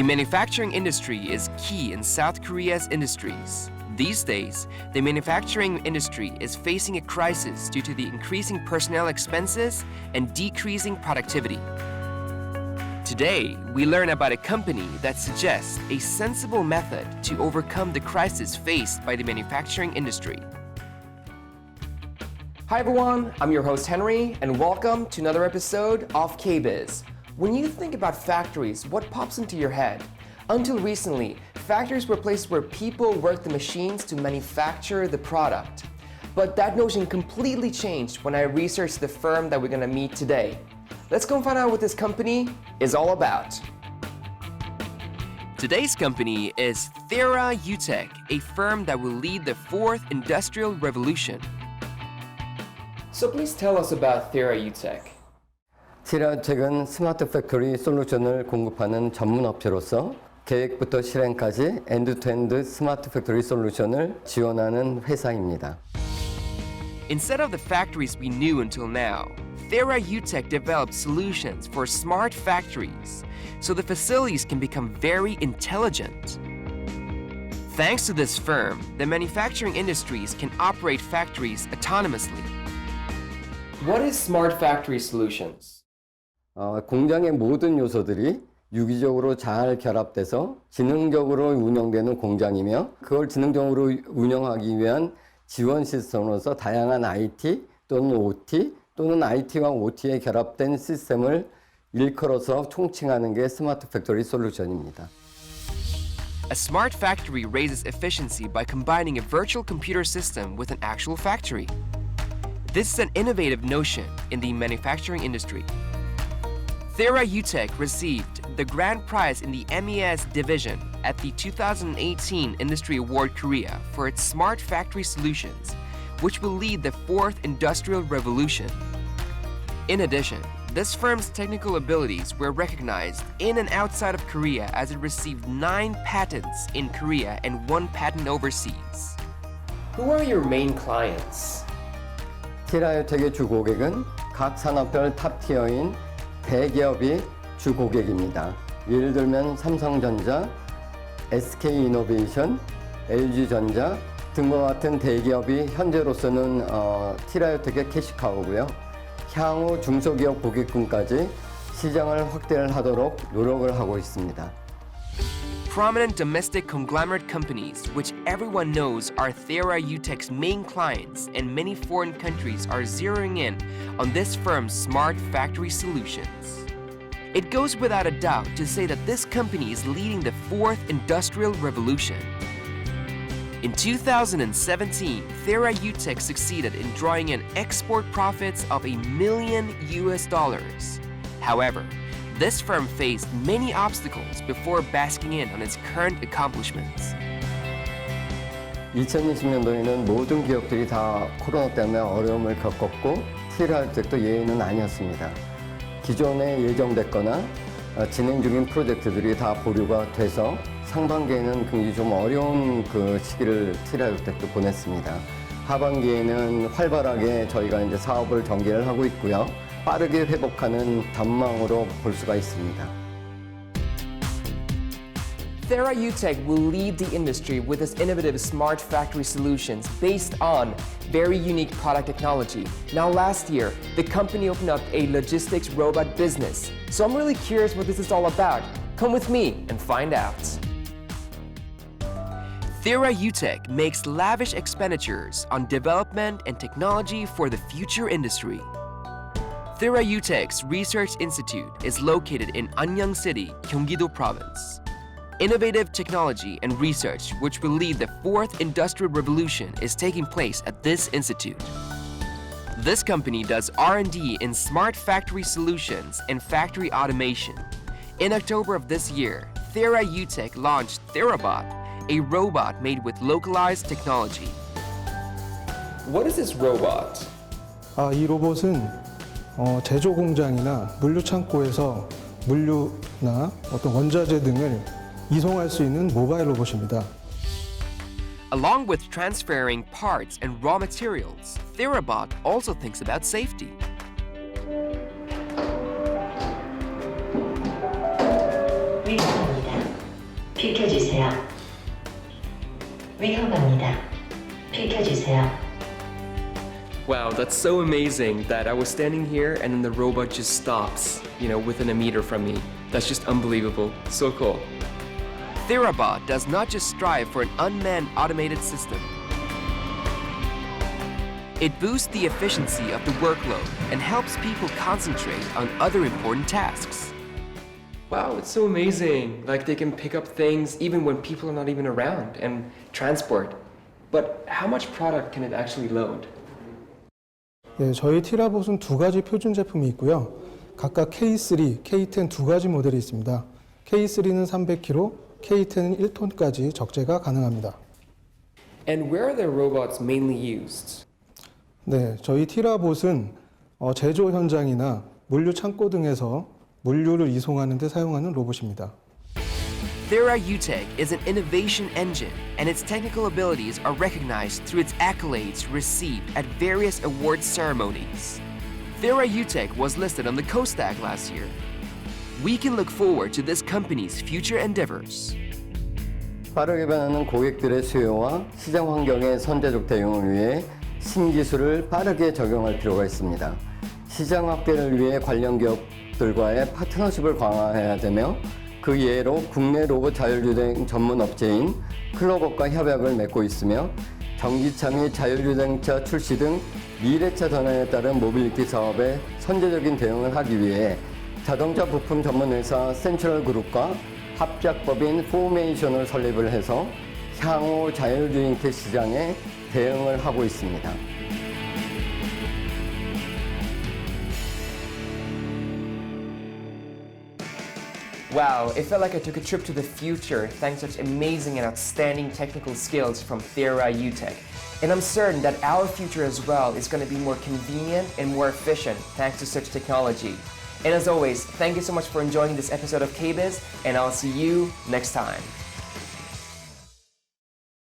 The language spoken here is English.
The manufacturing industry is key in South Korea's industries. These days, the manufacturing industry is facing a crisis due to the increasing personnel expenses and decreasing productivity. Today, we learn about a company that suggests a sensible method to overcome the crisis faced by the manufacturing industry. Hi everyone, I'm your host Henry, and welcome to another episode of KBiz. When you think about factories, what pops into your head? Until recently, factories were places where people worked the machines to manufacture the product. But that notion completely changed when I researched the firm that we're gonna meet today. Let's go and find out what this company is all about. Today's company is Thera Utech, a firm that will lead the fourth industrial revolution. So please tell us about Thera Utech. 티라텍은 스마트 팩토리 솔루션을 공급하는 전문 업체로서 계획부터 실행까지 엔드투엔드 스마트 팩토리 솔루션을 지원하는 회사입니다. Instead of the factories we knew until now, Thera Utech developed solutions for smart factories so the facilities can become very intelligent. Thanks to this firm, the manufacturing industries can operate factories autonomously. What is smart factory solutions? 어, 공장의 모든 요소들이 유기적으로 잘 결합돼서 지능적으로 운영되는 공장이며 그걸 지능적으로 운영하기 위한 지원 시스템으로서 다양한 IT 또는 OT 또는 IT와 OT에 결합된 시스템을 일컬어서 총칭하는 게 스마트 팩토리 솔루션입니다. A smart factory raises efficiency by combining a virtual computer system with an actual factory. This is an innovative notion in the manufacturing industry. Thera Utech received the grand prize in the MES division at the 2018 Industry Award Korea for its smart factory solutions, which will lead the fourth industrial revolution. In addition, this firm's technical abilities were recognized in and outside of Korea as it received nine patents in Korea and one patent overseas. Who are your main clients? 티라유텍의 주 고객은 각 산업별 탑티어인 대기업이 주 고객입니다. 예를 들면 삼성전자, SK이노베이션, LG전자 등과 같은 대기업이 현재로서는 어, 티라유텍의 캐시카우고요. 향후 중소기업 고객군까지 시장을 확대를 하도록 노력을 하고 있습니다. Prominent domestic conglomerate companies, which everyone knows are Thera Utech's main clients, and many foreign countries are zeroing in on this firm's smart factory solutions. It goes without a doubt to say that this company is leading the fourth industrial revolution. In 2017, Thera Utech succeeded in drawing in export profits of a million US dollars. However, this firm faced many obstacles before basking in on its current accomplishments. 2020년도에는 모든 기업들이 다 코로나 때문에 어려움을 겪었고 티라유텍도 예외는 아니었습니다. 기존에 예정됐거나 어, 진행 중인 프로젝트들이 다 보류가 돼서 상반기에는 굉장히 좀 어려운 그 시기를 티라유텍도 보냈습니다. 하반기에는 활발하게 저희가 이제 사업을 전개를 하고 있고요. 빠르게 회복하는 전망으로 볼 수가 있습니다. Thera Utech will lead the industry with its innovative smart factory solutions based on very unique product technology. Now, last year, the company opened up a logistics robot business. So I'm really curious what this is all about. Come with me and find out. Thera Utech makes lavish expenditures on development and technology for the future industry. Thera Utech's Research Institute is located in Anyang City, Gyeonggi-do Province. Innovative technology and research which will lead the fourth industrial revolution is taking place at this institute. This company does R&D in smart factory solutions and factory automation. In October of this year, Thera Utech launched Therabot, a robot made with localized technology. What is this robot? 아, 이 로봇은 어, 제조 공장이나 물류 창고에서 물류나 어떤 원자재 등을 이송할 수 있는 모바일 로봇입니다. Along with transferring parts and raw materials, Therabot also thinks about safety. 물건입니다. 비켜주세요. 위험합니다. 비켜주세요. Wow, that's so amazing that I was standing here and then the robot just stops, you know, within a meter from me. That's just unbelievable. So cool. Therabot does not just strive for an unmanned automated system. It boosts the efficiency of the workload and helps people concentrate on other important tasks. Wow, it's so amazing. Like they can pick up things even when people are not even around and transport. But how much product can it actually load? 예, 저희 티라봇은 두 가지 표준 제품이 있고요. 각각 K3, K10 두 가지 모델이 있습니다. K3는 300kg, K10은 1톤까지 적재가 가능합니다. And where are the robots mainly used? 네, 저희 티라봇은 어, 제조 현장이나 물류 창고 등에서 물류를 이송하는 데 사용하는 로봇입니다. Thera UTEC is an innovation engine, and its technical abilities are recognized through its accolades received at various awards ceremonies. Thera UTEC was listed on the COSTAC last year. We can look forward to this company's future endeavors. 빠르게 변하는 고객들의 수요와 시장 환경의 선제적 대응을 위해 신기술을 빠르게 적용할 필요가 있습니다. 시장 확대를 위해 관련 기업들과의 파트너십을 강화해야 되며 그 예로 국내 로봇 자율주행 전문 업체인 클로버과 협약을 맺고 있으며 전기차 및 자율주행차 출시 등 미래차 전환에 따른 모빌리티 사업에 선제적인 대응을 하기 위해 자동차 부품 전문 회사 센트럴 그룹과 합작법인 포메이션을 설립을 해서 향후 자율주행차 시장에 대응을 하고 있습니다. Wow, it felt like I took a trip to the future thanks to such amazing and outstanding technical skills from Thera UTEC. And I'm certain that our future as well is going to be more convenient and more efficient thanks to such technology. And as always, thank you so much for enjoying this episode of KBIZ, and I'll see you next time.